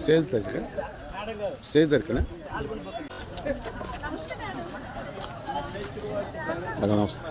Stage దగ్గర? Stage దగ్గర madam. నమస్తే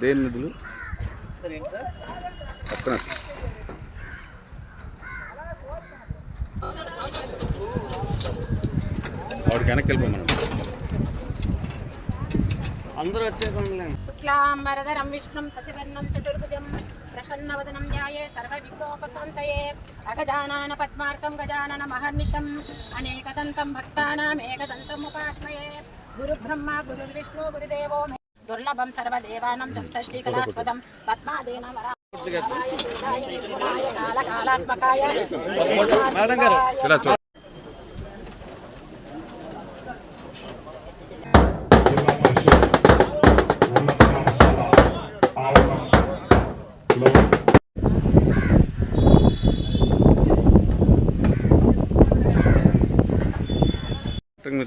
దేని నిధులు పక్కన. ఆవిడకి వెనక్కి వెళ్ళిపోమన్నాం అందరూ వచ్చే పనులే. శుక్లాంబరధరం విష్ణుం శశివర్ణం చతుర్భుజం ప్రసన్నవదనం న్యాయే సర్వవిఘ్నోపశాంతయే అగజానన పద్మార్కం గజానన మహర్నిశం అనేకదంతం భక్తానామేకదంతం ఉపాశ్రయే. గురుబ్రహ్మ గురుర్విష్ణు గురుదేవో दुर्लभम सर्वदेवानं चक्षुषष्टिकलास्पदं पद्मादेन वरा कालकालात्मकाय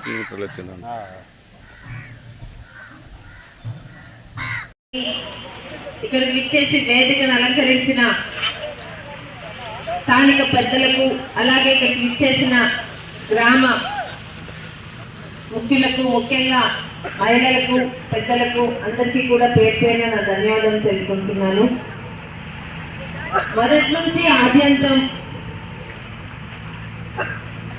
மீட்டர் லட்சம் தான் ఇక్కడ విచ్చేసి వేదికను అలంకరించిన స్థానిక పెద్దలకు అలాగే ఇక్కడికి విచ్చేసిన గ్రామ ముఖ్యులకు ముఖ్యంగా మహిళలకు పెద్దలకు అందరికీ కూడా పేరు పేరున నా ధన్యవాదాలు తెలుసుకుంటున్నాను మొదటి నుంచి ఆద్యంతం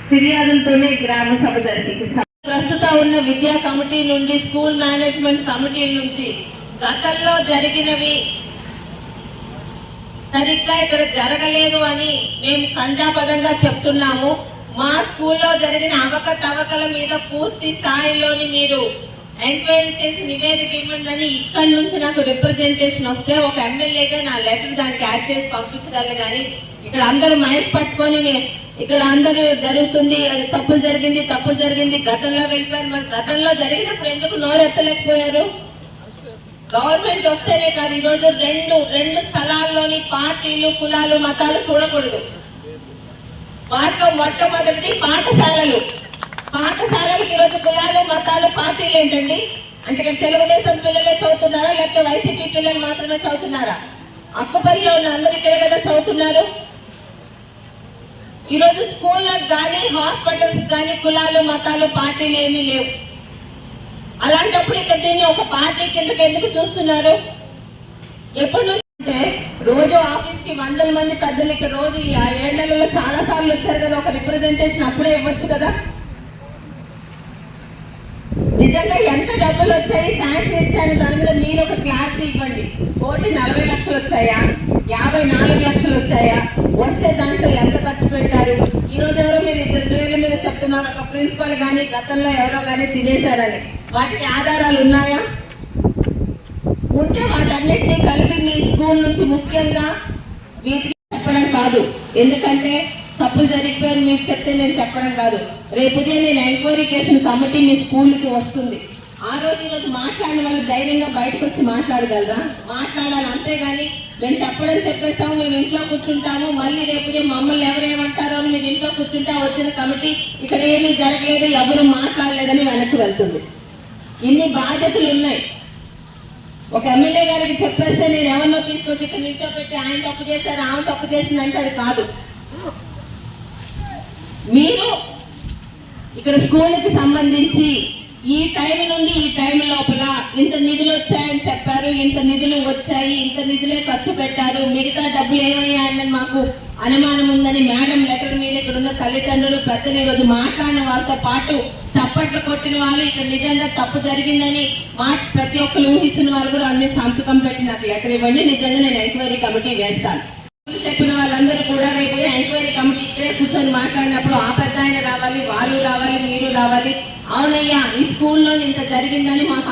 ఫిర్యాదులతోనే గ్రామ సభ జరిగింది. ప్రస్తుతం ఉన్న విద్యా కమిటీ నుండి స్కూల్ మేనేజ్మెంట్ కమిటీ నుంచి గతంలో జరిగినవి. సరిగ్గా ఇక్కడ జరగలేదు అని మేము కంటాపదంగా చెప్తున్నాము. మా స్కూల్లో జరిగిన అవకతవకల మీద పూర్తి స్థాయిలోని మీరు ఎంక్వైరీ చేసి నివేదిక ఇవ్వండి ఇక్కడి నుంచి నాకు రిప్రజెంటేషన్ వస్తే ఒక ఎమ్మెల్యేగా నా లెటర్ దానికి యాడ్ చేసి పంపించగలను కానీ ఇక్కడ అందరూ మైక్ పట్టుకొని ఇక్కడ అందరూ జరుగుతుంది అది తప్పులు జరిగింది తప్పులు జరిగింది గతంలో వెళ్ళిపోయారు. మరి గతంలో జరిగినప్పుడు ఎందుకు నోరెత్తలేకపోయారు? గవర్నమెంట్ వస్తేనే కాదు ఈరోజు రెండు రెండు స్థలాల్లోని పార్టీలు కులాలు మతాలు చూడకూడదు. వాటిలో మొట్టమొదటి పాఠశాలలు. పాఠశాలలకు ఈరోజు కులాలు మతాలు పార్టీలు ఏంటండి? అంటే ఇక్కడ తెలుగుదేశం పిల్లలే చదువుతున్నారా లేకపోతే వైసీపీ పిల్లలు మాత్రమే చదువుతున్నారా? అక్కపల్లిలో ఉన్న అందరు ఇక్కడే కదా చదువుతున్నారు. ఈరోజు స్కూళ్ళకు కానీ హాస్పిటల్స్ కానీ కులాలు మతాలు పార్టీలు ఏమీ లేవు. అలాంటప్పుడు ఇక్కడ దీన్ని ఒక పార్టీ కిందకి ఎందుకు చూస్తున్నారు? ఎప్పటి నుంచి అంటే రోజు ఆఫీస్కి వందల మంది పెద్దలు ఇక్కడ రోజు ఈ ఏడు చాలా సార్లు వచ్చారు కదా ఒక రిప్రజెంటేషన్ అప్పుడే ఇవ్వచ్చు కదా? నిజంగా ఎంత డబ్బులు వచ్చాయి? శాంక్షన్ ఇచ్చారు దాని మీద మీరు ఒక క్లారిటీ ఇవ్వండి. కోటి నలభై లక్షలు వచ్చాయా? యాభై నాలుగు లక్షలు వచ్చాయా? వస్తే దాంట్లో ఎంత ఖర్చు పెట్టారు? ఈ రోజు ఎవరో మీరు ఇద్దరు పేర్ల మీద చెప్తున్నారు. ఒక ప్రిన్సిపల్ కానీ గతంలో ఎవరో కానీ తినేశారని. వాటికి ఆధారాలు ఉన్నాయా? ఉంటే వాటన్నిటినీ కలిపి మీ స్కూల్ నుంచి ముఖ్యంగా వీటికి చెప్పడం కాదు. ఎందుకంటే తప్పులు జరిగిపోయారు మీకు చెప్తే నేను చెప్పడం కాదు. రేపు ఉదయం నేను ఎంక్వైరీ చేసిన కమిటీ మీ స్కూల్కి వస్తుంది. ఆ రోజు ఈరోజు మాట్లాడిన వాళ్ళు ధైర్యంగా బయటకు వచ్చి మాట్లాడగలరా? మాట్లాడాలి అంతేగాని మేము చెప్పడం చెప్పేస్తాము మేము ఇంట్లో కూర్చుంటాము మళ్ళీ రేపు ఉదయం మమ్మల్ని ఎవరేమంటారో అని మీరు ఇంట్లో కూర్చుంటా వచ్చిన కమిటీ ఇక్కడ ఏమీ జరగలేదు ఎవరు మాట్లాడలేదని వెనక్కి వెళ్తుంది. ఇన్ని బాధ్యతలు ఉన్నాయి ఒక ఎమ్మెల్యే గారికి చెప్పేస్తే నేను ఎవరినో తీసుకొచ్చి ఇక్కడ నిల్చో పెట్టి ఆయన తప్పు చేశారు ఆమె తప్పు చేసింది అంటే అది కాదు. మీరు ఇక్కడ స్కూల్కి సంబంధించి ఈ టైం నుండి ఈ టైం లోపల ఇంత నిధులు వచ్చాయని చెప్పారు ఇంత నిధులు వచ్చాయి ఇంత నిధులే ఖర్చు పెట్టారు మిగతా డబ్బులు ఏమయ్యాయని మాకు అనుమానం ఉందని మేడం లెటర్ మీద ఇక్కడ ఉన్న తల్లిదండ్రులు పెద్దలు ఈరోజు మాట్లాడిన వాళ్ళతో పాటు చప్పట్లు కొట్టిన వాళ్ళు ఇక్కడ నిజంగా తప్పు జరిగిందని మా ప్రతి ఒక్కరు ఊహిస్తున్న వాళ్ళు కూడా అన్ని సంతకం పెట్టి నాకు లెటర్ ఇవ్వండి. నిజంగా నేను ఎంక్వైరీ కమిటీ వేస్తాను. చెప్పిన వాళ్ళందరూ కూడా రేపు ఎంక్వైరీ కమిటీ ఇక్కడే కూర్చొని మాట్లాడినప్పుడు ఆ పెద్ద ఆయన రావాలి వాళ్ళు రావాలి మీరు రావాలి. అవునయ్యా ఈ స్కూల్లో ఇంత జరిగిందని మాకు